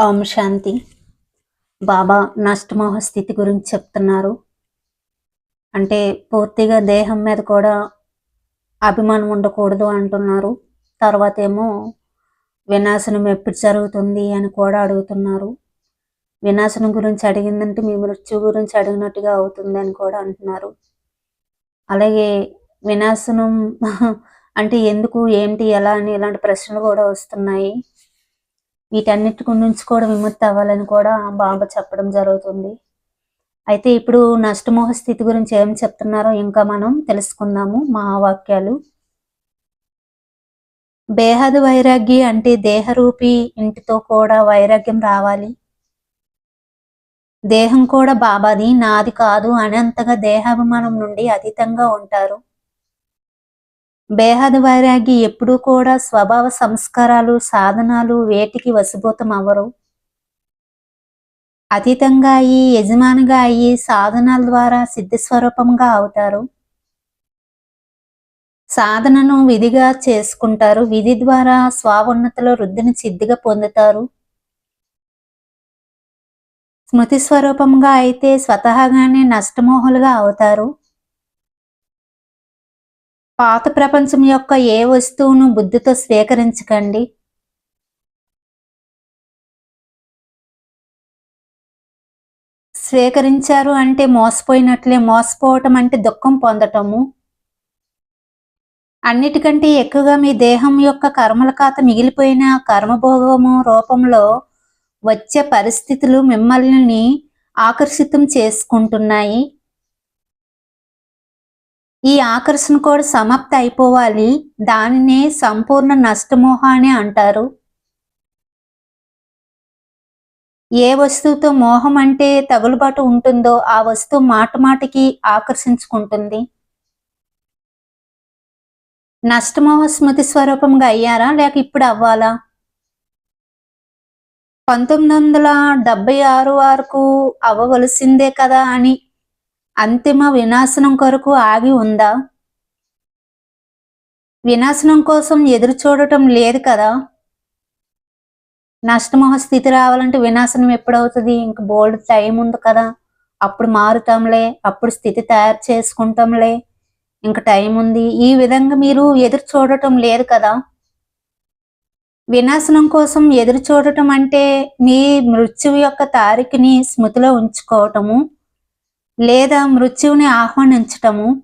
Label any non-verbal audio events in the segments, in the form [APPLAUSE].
ఓం శాంతి. బాబా నష్టమోహ స్థితి గురించి చెప్తున్నారు. అంటే పూర్తిగా దేహం మీద కూడా అభిమానం ఉండకూడదు అంటున్నారు. తర్వాత ఏమో వినాశనం ఎప్పుడు జరుగుతుంది అని కూడా అడుగుతున్నారు. వినాశనం గురించి అడిగిందంటే మీ మృత్యు గురించి అడిగినట్టుగా అవుతుంది అని కూడా అంటున్నారు. అలాగే వినాశనం [LAUGHS] అంటే ఎందుకు ఏంటి ఎలా అని ఇలాంటి ప్రశ్నలు కూడా వస్తున్నాయి. వీటన్నిటి నుంచి కూడా విముక్తి అవ్వాలని కూడా బాబా చెప్పడం జరుగుతుంది. అయితే ఇప్పుడు నష్టమోహ స్థితి గురించి ఏం చెప్తున్నారో ఇంకా మనం తెలుసుకుందాము మహావాక్యాలు బేహద వైరాగ్య అంటే దేహరూపి ఇంటితో కూడా వైరాగ్యం రావాలి. దేహం కూడా బాబాది నాది కాదు అనంతగా దేహాభిమానం నుండి అతీతంగా ఉంటారు. బేహద్ వైరాగి ఎప్పుడూ కూడా స్వభావ సంస్కారాలు సాధనాలు వేటికి వసిభూతం అవ్వరు అతీతంగా అయ్యి యజమానిగా అయ్యి సాధనాల ద్వారా సిద్ధిస్వరూపంగా అవుతారు. సాధనను విధిగా చేసుకుంటారు. విధి ద్వారా స్వావున్నతలో వృద్ధిని సిద్ధిగా పొందుతారు. స్మృతి స్వరూపంగా అయితే స్వతహాగానే నష్టమోహులుగా అవుతారు. పాత ప్రపంచం యొక్క ఏ వస్తువును బుద్ధితో స్వీకరించకండి? స్వీకరించారు అంటే మోసపోయినట్లే మోసపోవటం అంటే దుఃఖం పొందటము. అన్నిటికంటే ఎక్కువగా మీ దేహం యొక్క కర్మల ఖాత మిగిలిపోయిన కర్మభోగము రూపంలో వచ్చే పరిస్థితులు మిమ్మల్ని ఆకర్షితం చేసుకుంటున్నాయి. ఈ ఆకర్షణ కూడా సమాప్తి అయిపోవాలి. దానినే సంపూర్ణ నష్టమోహ అని అంటారు. ఏ వస్తువుతో మోహం అంటే తగులుబాటు ఉంటుందో ఆ వస్తువు మాట మాటికి ఆకర్షించుకుంటుంది. నష్టమోహ స్మృతి స్వరూపంగా అయ్యారా? లేక ఇప్పుడు అవ్వాలా? పంతొమ్మిది వందల డెబ్బై ఆరు వరకు అవ్వవలసిందే కదా అని అంతిమ వినాశనం కొరకు ఆగి ఉందా? వినాశనం కోసం ఎదురు చూడటం లేదు కదా? నష్టమోహ స్థితి రావాలంటే వినాశనం ఎప్పుడవుతుంది? ఇంక బోల్డ్ టైం ఉంది కదా. అప్పుడు మారుతాంలే అప్పుడు స్థితి తయారు చేసుకుంటాంలే. ఇంకా టైం ఉంది. ఈ విధంగా మీరు ఎదురు చూడటం లేదు కదా? వినాశనం కోసం ఎదురు చూడటం అంటే మీ మృత్యువు యొక్క తారీఖుని స్మృతిలో ఉంచుకోవటము లేదా మృత్యువుని ఆహ్వానించటము?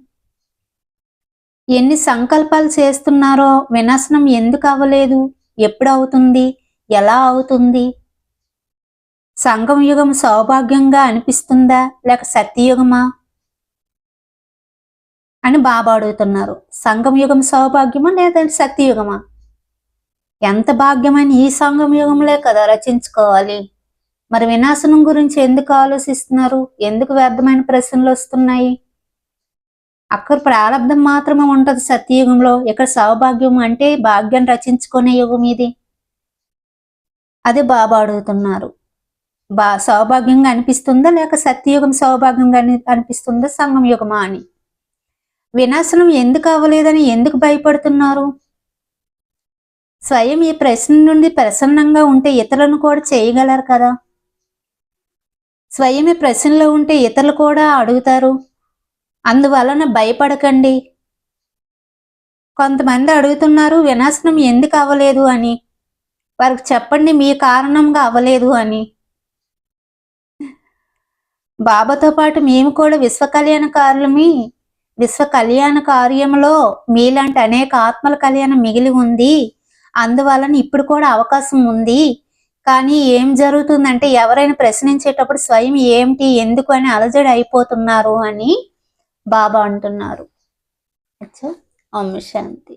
ఎన్ని సంకల్పాలు చేస్తున్నారో వినాశనం ఎందుకు అవ్వలేదు? ఎప్పుడు అవుతుంది? ఎలా అవుతుంది? సంగం యుగం సౌభాగ్యంగా అనిపిస్తుందా? లేక సత్యయుగమా? అని బాబా అడుగుతున్నారు. సంగం యుగం సౌభాగ్యమా లేదా సత్యయుగమా? ఎంత భాగ్యమైన ఈ సంగం యుగంలే కదా రచించుకోవాలి. మరి వినాశనం గురించి ఎందుకు ఆలోచిస్తున్నారు? ఎందుకు వ్యర్థమైన ప్రశ్నలు వస్తున్నాయి? అక్కడ ప్రారంధం మాత్రమే ఉంటది సత్యయుగంలో. ఇక్కడ సౌభాగ్యం అంటే భాగ్యం రచించుకునే యుగం ఇది. అది బాబా అడుగుతున్నారు. బా సౌభాగ్యంగా అనిపిస్తుందా లేక సత్యయుగం సౌభాగ్యంగా అనిపిస్తుందా సంఘం యుగమా అని? వినాశనం ఎందుకు అవ్వలేదని ఎందుకు భయపడుతున్నారు? స్వయం ఈ ప్రశ్న నుండి ప్రసన్నంగా ఉంటే ఇతరులను కూడా చేయగలరు కదా. స్వయమే ప్రశ్నలో ఉంటే ఇతరులు కూడా అడుగుతారు. అందువలన భయపడకండి. కొంతమంది అడుగుతున్నారు వినాశనం ఎందుకు అవ్వలేదు అని. వారికి చెప్పండి మీ కారణంగా అవ్వలేదు అని. బాబాతో పాటు మేము కూడా విశ్వ కళ్యాణకారులమి విశ్వ కళ్యాణ కార్యంలో మీలాంటి అనేక ఆత్మల కళ్యాణం మిగిలి ఉంది. అందువలన ఇప్పుడు కూడా అవకాశం ఉంది. కానీ ఏం జరుగుతుందంటే ఎవరైనా ప్రశ్నించేటప్పుడు స్వయం ఏమిటి ఎందుకు అని అలజడి అయిపోతున్నారు అని బాబా అంటున్నారు. అచ్చా ఓం శాంతి.